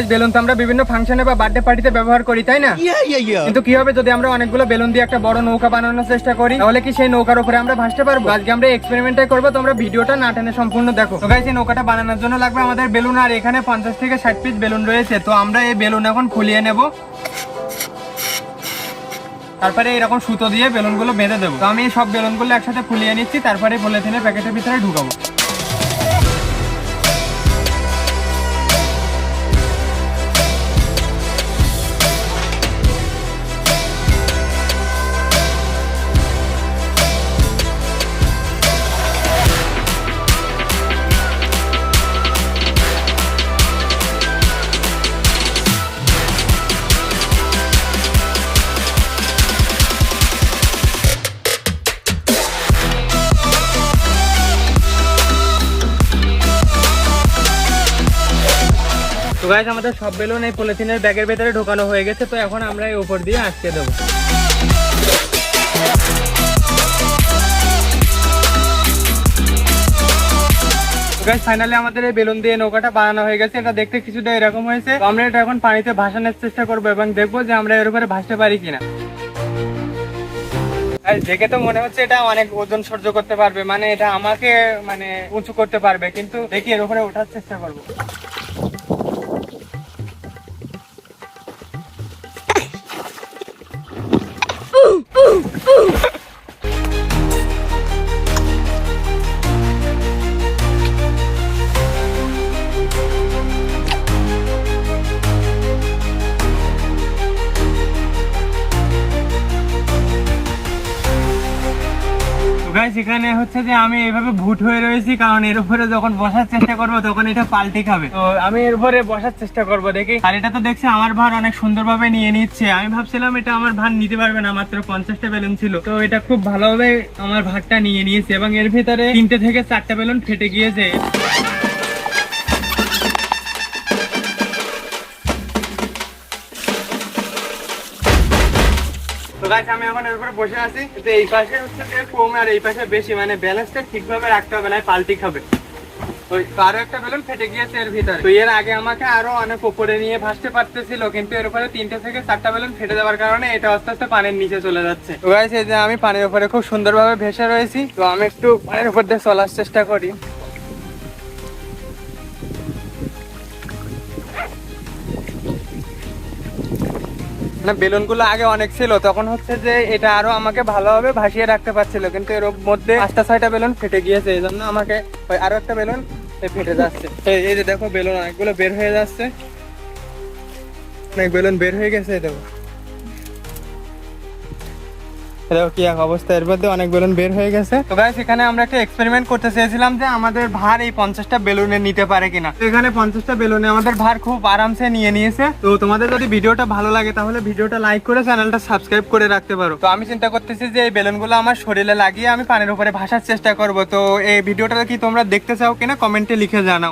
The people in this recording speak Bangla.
গাইস বেলুন তো আমরা বিভিন্ন ফাংশনে বা বার্থডে পার্টিতে ব্যবহার করি তাই না? কিন্তু কি হবে যদি আমরা অনেকগুলো বেলুন দিয়ে একটা বড় নৌকা বানানোর চেষ্টা করি তাহলে কি সেই নৌকার উপরে আমরা ভাসতে পারব? আজকে আমরা এক্সপেরিমেন্টটাই করব তোমরা ভিডিওটা না টেনে সম্পূর্ণ দেখো। তো গাইস এই নৌকাটা বানানোর জন্য লাগবে আমাদের বেলুন আর এখানে পঞ্চাশ থেকে ষাট পিস বেলুন রয়েছে। তো আমরা এই বেলুন এখন খুলিয়ে নেব। তারপরে এরকম সুতো দিয়ে বেলুনগুলো বেঁধে দেবো। তো আমি এই সব বেলুনগুলো একসাথে ফুলিয়ে নিচ্ছি তারপরে পলিথিনের প্যাকেটের ভিতরে ঢুকাবো। তো গাইস আমাদের সব বেলুন এই পলিথিনের ব্যাগের ভেতরে ঢোকানো হয়ে গেছে, তো এখন আমরা এই উপর দিয়ে আটকে দেবো। ফাইনালি আমাদের এই বেলুন দিয়ে নৌকাটা বানানো হয়ে গেছে, এটা দেখতে কিছুটা এরকম হয়েছে। আমরা এটা এখন পানিতে ভাসানোর চেষ্টা করব এবং দেখব যে আমরা এর উপরে ভাসতে পারি কিনা। দেখে তো মনে হচ্ছে এটা অনেক ওজন সহ্য করতে পারবে মানে এটা আমাকে মানে উঁচু করতে পারবে, কিন্তু দেখি এর উপরে ওঠার চেষ্টা করব। গাইস, এখানে হচ্ছে যে আমি এইভাবে ভুট হয়ে রয়েছি, কারণ এর উপরে যখন বসার চেষ্টা করব, তখন এটা পাল্টে খাবে। তো আমি এর উপরে বসার চেষ্টা করব, দেখি। আর এটা তো দেখছি আমার ভার অনেক সুন্দরভাবে নিয়ে নিচ্ছে। আমি ভাবছিলাম এটা আমার ভার নিতে পারবে না, মাত্র পঞ্চাশটা বেলুন ছিল। তো এটা খুব ভালোভাবে আমার ভারটা নিয়ে নিয়েছে, এবং এর ভিতরে তিনটে থেকে চারটা বেলুন ফেটে গিয়েছে। গাছ আমি এখন এর উপরে বসে আছি। কিন্তু এই পাশে হচ্ছে কম আর এই পাশে বেশি মানে ব্যালেন্সটা ঠিকভাবে রাখতে হবে না পাল্টি খাবে। আরও একটা বেলুন ফেটে গিয়েছে এর তো এর আগে আমাকে আরও অনেক উপরে নিয়ে ভাসতে পারতেছিল, কিন্তু তিনটে থেকে বেলুন ফেটে যাওয়ার কারণে এটা আস্তে আস্তে পানির নিচে চলে যাচ্ছে। যে আমি পানির উপরে খুব সুন্দরভাবে ভেসে রয়েছি, তো আমি একটু পানির উপর দিয়ে চলার চেষ্টা করি। না বেলুনগুলো আগে অনেক ছিল, তখন হচ্ছে যে এটা আরও আমাকে ভালোভাবে ভাসিয়ে রাখতে পারছিল, কিন্তু এর মধ্যে পাঁচটা, ছয়টা বেলুন ফেটে গিয়েছে, এই জন্য আমাকে ওই আরও একটা বেলুন ফেটে যাচ্ছে। এই- যে দেখো, বেলুন অনেকগুলো বের হয়ে যাচ্ছে। অনেক বেলুন বের হয়ে গেছে দেখো। অবস্থা? এর মধ্যে অনেক বেলুন বের হয়ে গেছে। আমরা একটা এক্সপেরিমেন্ট করতে চেয়েছিলাম যে আমাদের ভার এই পঞ্চাশটা বেলুনে নিতে পারে কিনা। বেলুনে আমাদের ভার খুব নিয়ে নিয়েছে। তো তোমাদের যদি ভালো লাগে তাহলে লাইক করে সাবস্ক্রাইব করে রাখতে পারো। তো আমি চিন্তা করতেছি যে এই বেলুনগুলো আমার শরীরে লাগিয়ে আমি পানির উপরে ভাসার চেষ্টা করব। তো এই ভিডিওটা কি তোমরা দেখতে চাও কিনা কমেন্টে লিখে জানাও।